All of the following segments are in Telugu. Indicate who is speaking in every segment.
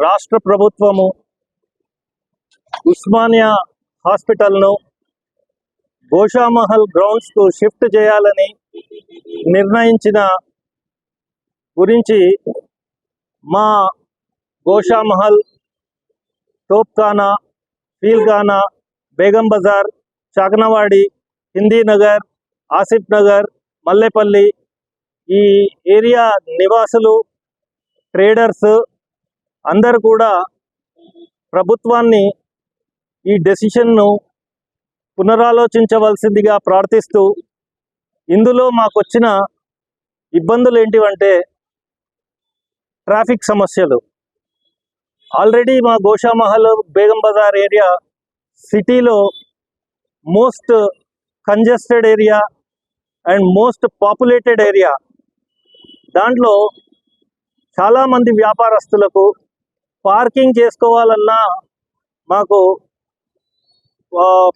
Speaker 1: రాష్ట్ర ప్రభుత్వము ఉస్మానియా హాస్పిటల్ను గోషామహల్ గ్రౌండ్స్కు షిఫ్ట్ చేయాలని నిర్ణయించిన గురించి మా గోషామహల్ తోప్ఖానా ఫీల్ఖానా బేగం బజార్ చాకనవాడి హిందీనగర్ ఆసిఫ్ నగర్ మల్లెపల్లి ఈ ఏరియా నివాసులు ట్రేడర్స్ అందరు కూడా ప్రభుత్వాన్ని ఈ డెసిషన్ను పునరాలోచించవలసిందిగా ప్రార్థిస్తూ ఇందులో మాకు వచ్చిన ఇబ్బందులు ఏంటివంటే ట్రాఫిక్ సమస్యలు. ఆల్రెడీ మా గోషామహల్ బేగం బజార్ ఏరియా సిటీలో most congested area and most populated area. దాంట్లో చాలామంది వ్యాపారస్తులకు పార్కింగ్ చేసుకోవాలన్నా మాకు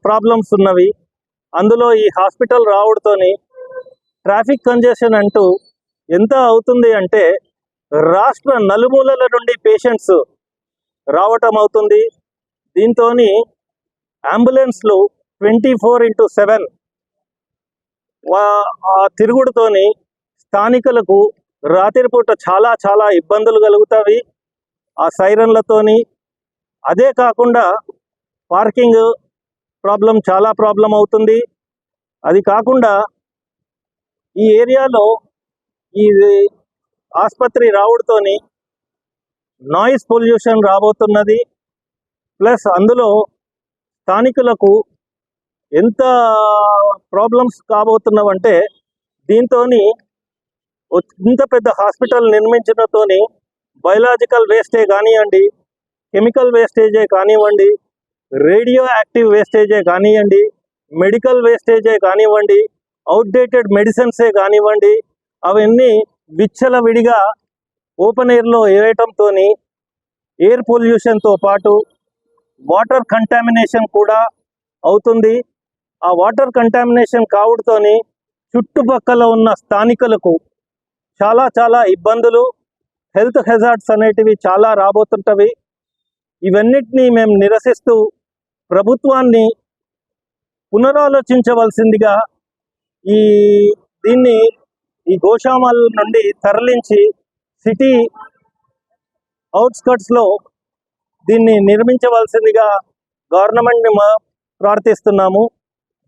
Speaker 1: ప్రాబ్లమ్స్ ఉన్నవి. అందులో ఈ హాస్పిటల్ రావడంతోని ట్రాఫిక్ కంజెషన్ అంటూ ఎంత అవుతుంది అంటే రాష్ట్ర నలుమూలల నుండి పేషెంట్స్ రావటం అవుతుంది. దీంతో అంబులెన్స్లు ట్వంటీ ఫోర్ ఇంటూ సెవెన్ ఆ తిరుగుడుతోని స్థానికులకు రాత్రిపూట చాలా చాలా ఇబ్బందులు కలుగుతాయి. ఆ సైరన్లతోని అదే కాకుండా పార్కింగ్ ప్రాబ్లం చాలా ప్రాబ్లం అవుతుంది. అది కాకుండా ఈ ఏరియాలో ఈ ఆసుపత్రి రావడంతోని నాయిస్ పొల్యూషన్ రాబోతున్నది. ప్లస్ అందులో స్థానికులకు ఎంత ప్రాబ్లమ్స్ కాబోతున్నావంటే దీంతో ఇంత పెద్ద హాస్పిటల్ నిర్మించడంతోని బయలాజికల్ వేస్టే కానివ్వండి కెమికల్ వేస్టేజే కానివ్వండి రేడియో యాక్టివ్ వేస్టేజే కానివ్వండి మెడికల్ వేస్టేజే కానివ్వండి అవుట్డేటెడ్ మెడిసిన్సే కానివ్వండి అవన్నీ విచ్చల విడిగా ఓపెన్ ఎయిర్లో వేయటంతో ఎయిర్ పొల్యూషన్తో పాటు వాటర్ కంటామినేషన్ కూడా అవుతుంది. ఆ వాటర్ కంటామినేషన్ కావడంతోని చుట్టుపక్కల ఉన్న స్థానికులకు చాలా చాలా ఇబ్బందులు హెల్త్ హెజార్డ్స్ అనేటివి చాలా రాబోతుంటవి. ఇవన్నిటినీ మేము నిరసిస్తూ ప్రభుత్వాన్ని పునరాలోచించవలసిందిగా ఈ దీన్ని ఈ గోషామాల నుండి తరలించి సిటీ అవుట్స్కట్స్లో దీన్ని నిర్మించవలసిందిగా గవర్నమెంట్ని మా ప్రార్థిస్తున్నాము.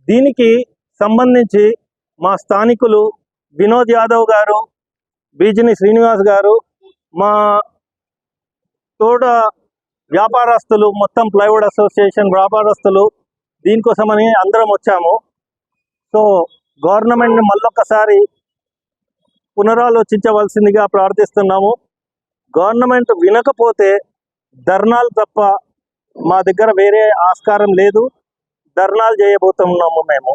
Speaker 1: దీనికి సంబంధించి మా స్థానికులు వినోద్ యాదవ్ గారు బీజిని శ్రీనివాస్ గారు మా తోడ వ్యాపారస్తులు మొత్తం ప్లైవుడ్ అసోసియేషన్ వ్యాపారస్తులు దీనికోసమని అందరం వచ్చాము. సో గవర్నమెంట్ని మళ్ళొక్కసారి పునరాలోచించవలసిందిగా ప్రార్థిస్తున్నాము. గవర్నమెంట్ వినకపోతే ధర్నాలు తప్ప మా దగ్గర వేరే ఆస్కారం లేదు. ధర్నాలు చేయబోతున్నాము మేము.